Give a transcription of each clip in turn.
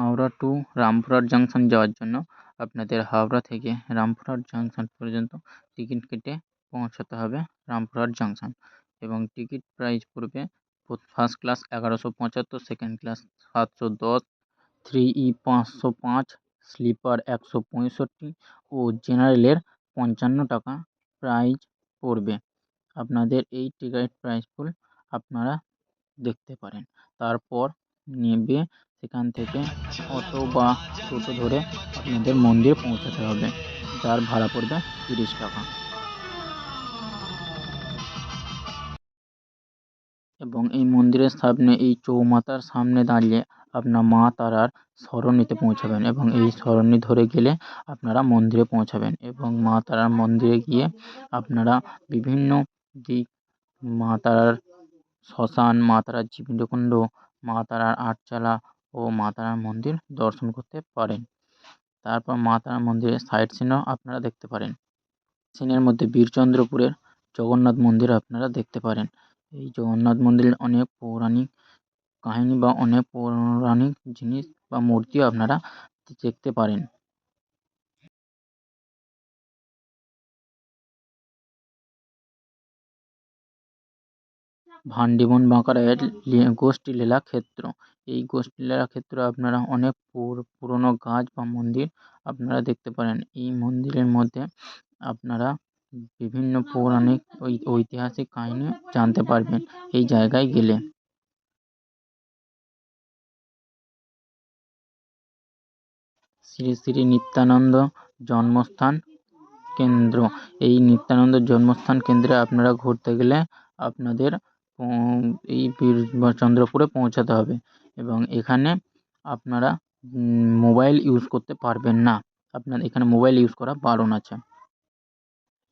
Howrah two Rampurhat junction যাওয়ার জন্য আপনাদের হাওড়া থেকে রামপুরহাট জাংশন পর্যন্ত টিকিট কেটে পৌঁছাতে হবে রামপুরহাট জাংশন এবং টিকিট প্রাইস পড়বে ফার্স্ট ক্লাস এগারোশো পঁচাত্তর, সেকেন্ড ক্লাস সাতশো দশ, থ্রি ই পাঁচশো পাঁচ, স্লিপার একশো পঁয়ষট্টি ও জেনারেলের পঞ্চান্ন টাকা প্রাইস পড়বে। আপনাদের এই টিকিট প্রাইসগুলো আপনারা দেখতে পারেন। তারপর নেবে সেখান থেকে অটো বা টোটো ধরে আপনাদের মন্দিরে পৌঁছাতে হবে, যার ভাড়া পড়বে তিরিশ টাকা। এবং এই মন্দিরের সামনে, এই চৌমাথার সামনে দাঁড়িয়ে আপনার মা তারার সরণিতে পৌঁছাবেন এবং এই সরণি ধরে গেলে আপনারা মন্দিরে পৌঁছাবেন এবং মা তারার মন্দিরে গিয়ে আপনারা বিভিন্ন দিক, মা তারার শ্মশান, মা তারার জীবনকুণ্ড, মা তারার আটচালা ও মা তারার মন্দির দর্শন করতে পারেন। তারপর মা তারার মন্দিরের সাইট সিনও আপনারা দেখতে পারেন। সিনের মধ্যে বীরচন্দ্রপুরের জগন্নাথ মন্দির আপনারা দেখতে পারেন। এই জগন্নাথ মন্দিরের অনেক পৌরাণিক কাহিনী বা অনেক পৌরাণিক জিনিস বা মূর্তিও আপনারা দেখতে পারেন। ভান্ডিবন বাঁকুড়ার গোষ্ঠী লীলা ক্ষেত্র। এই গোষ্ঠী লীলা ক্ষেত্রে আপনারা অনেক পুরনো গাছ বা মন্দির আপনারা দেখতে পারেন। এই মন্দিরের মধ্যে আপনারা বিভিন্ন পৌরাণিক ঐতিহাসিক কাহিনি জানতে পারবেন এই জায়গায় গেলে। শ্রী শ্রী নিত্যানন্দ জন্মস্থান কেন্দ্র। এই নিত্যানন্দ জন্মস্থান কেন্দ্রে আপনারা ঘুরতে গেলে আপনাদের এই চন্দ্রপুরে পৌঁছাতে হবে। এবং এখানে আপনারা মোবাইল ইউজ করতে পারবেন না। আপনার এখানে মোবাইল ইউজ করা বারণ আছে।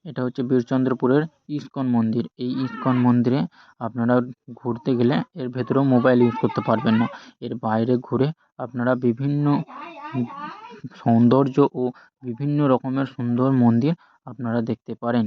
এটা হচ্ছে বীরচন্দ্রপুরের ইস্কন মন্দির। এই ইস্কন মন্দিরে আপনারা ঘুরতে গেলে এর ভেতরেও মোবাইল ইউজ করতে পারবেন না। এর বাইরে ঘুরে আপনারা বিভিন্ন সৌন্দর্য ও বিভিন্ন রকমের সুন্দর মন্দির আপনারা দেখতে পারেন।